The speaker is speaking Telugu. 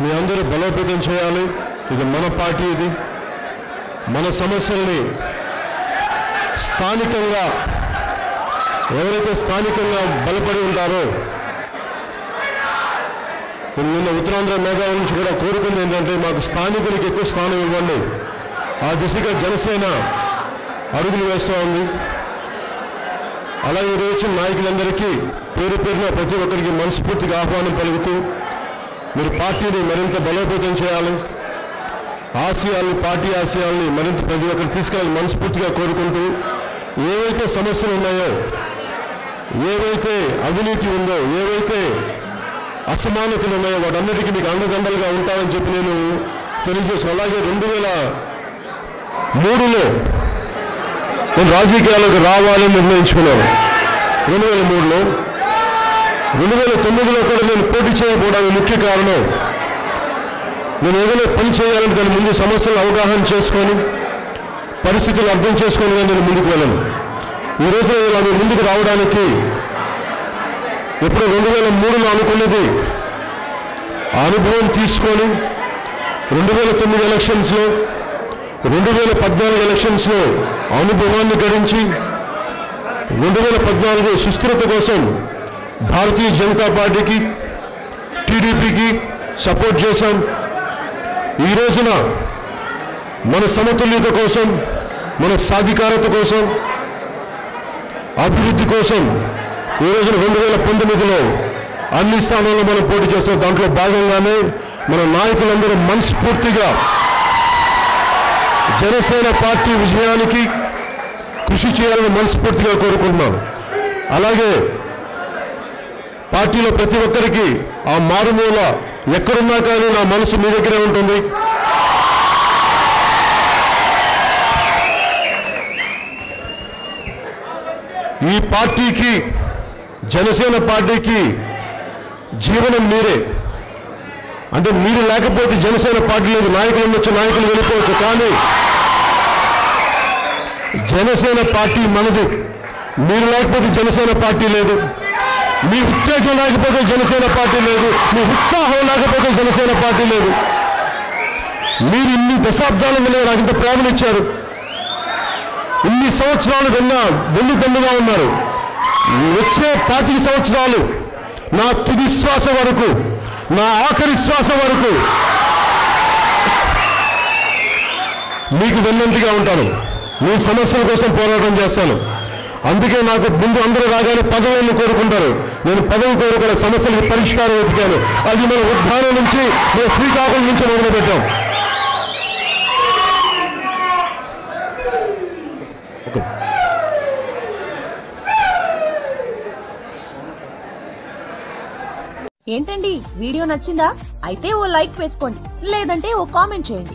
మీ అందరూ బలోపేతం చేయాలి. ఇది మన పార్టీ ఇది. మన సమస్యల్ని స్థానికంగా ఎవరైతే స్థానికంగా బలపడి ఉంటారో నిన్న ఉత్తరాంధ్ర మేఘాల నుంచి కూడా కోరుకుంది ఏంటంటే మాకు స్థానికులకి ఎక్కువ స్థానం ఇవ్వండి. ఆ దిశగా జనసేన అడుగులు వేస్తూ ఉంది. అలాగే ఈరోజు నాయకులందరికీ పేరు పేరున ప్రతి ఒక్కరికి మనస్ఫూర్తిగా ఆహ్వానం పలుకుతూ మీరు పార్టీని మరింత బలోపేతం చేయాలి. ఆశయాల్ని పార్టీ ఆశయాల్ని మరింత ప్రతి ఒక్కరు తీసుకెళ్ళాలని మనస్ఫూర్తిగా కోరుకుంటూ ఏవైతే సమస్యలు ఉన్నాయో ఏవైతే అవినీతి ఉందో ఏవైతే అసమానతలు ఉన్నాయో వాటన్నిటికీ మీకు అండదండలుగా ఉంటామని చెప్పి నేను తెలియజేసుకున్నాను అలాగే రెండు వేల మూడులో నేను రాజకీయాలకు రావాలని నిర్ణయించుకున్నాను. రెండు వేల మూడులో రెండు వేల తొమ్మిదిలో కూడా నేను పోటీ చేయకపోవడానికి ముఖ్య కారణం నేను ఏదైనా పని చేయాలని దాని ముందు సమస్యలు అవగాహన చేసుకొని పరిస్థితులు అర్థం చేసుకొని నేను ముందుకు వెళ్ళను. ఈ రోజు ఇలా మీ ముందుకు రావడానికి ఎప్పుడు రెండు వేల మూడులో అనుకున్నది ఆ అనుభవం తీసుకొని రెండు వేల తొమ్మిది ఎలక్షన్స్లో రెండు వేల పద్నాలుగు ఎలక్షన్స్లో అనుభవాన్ని గడించి రెండు వేల పద్నాలుగు సుస్థిరత కోసం భారతీయ జనతా పార్టీకి టీడీపీకి సపోర్ట్ చేశాం. ఈ రోజున మన సమతుల్యత కోసం మన సాధికారత కోసం అభివృద్ధి కోసం ఈ రోజున రెండు వేల పంతొమ్మిదిలో అన్ని స్థానాల్లో మనం పోటీ చేస్తున్నాం దాంట్లో భాగంగానే మన నాయకులందరూ మనస్ఫూర్తిగా జనసేన పార్టీ విజయానికి కృషి చేయాలని మనస్ఫూర్తిగా కోరుకుంటున్నాను అలాగే పార్టీలో ప్రతి ఒక్కరికి ఆ మారుమూల ఎక్కడున్నా కానీ నా మనసు మీ దగ్గరే ఉంటుంది. ఈ పార్టీకి జనసేన పార్టీకి జీవనం మీరే. అంటే మీరు లేకపోతే జనసేన పార్టీ లేదు నాయకులు ఉండొచ్చు నాయకులు వెళ్ళిపోవచ్చు కానీ జనసేన పార్టీ మనది. మీరు లేకపోతే జనసేన పార్టీ లేదు. మీ ఉత్తేజం లేకపోతే జనసేన పార్టీ లేదు. మీ ఉత్సాహం లేకపోతే జనసేన పార్టీ లేదు. మీరు ఇన్ని దశాబ్దాల మీద నాకు ఇంత ప్రేమనిచ్చారు ఇన్ని సంవత్సరాలు కన్నా వెన్ను ఉన్నారు. వచ్చే పాతిక సంవత్సరాలు నా తుది శ్వాస వరకు నా ఆఖరి శ్వాస వరకు మీకు వెన్నంతగా ఉంటాను. మీ సమస్యల కోసం పోరాటం చేస్తాను. అందుకే నాకు ముందు అందరూ రాగానే పదవిని కోరుకుంటారు. నేను పదవి కోరుకునే సమస్యలకు పరిష్కారం వెతికాను అది మన ఉద్ధానం నుంచి మన శ్రీకాకుళం నుంచి మొదలుపెట్టాం. ఏంటండి? వీడియో నచ్చిందా? అయితే ఓ లైక్ వేసుకోండి. లేదంటే ఓ కామెంట్ చేయండి.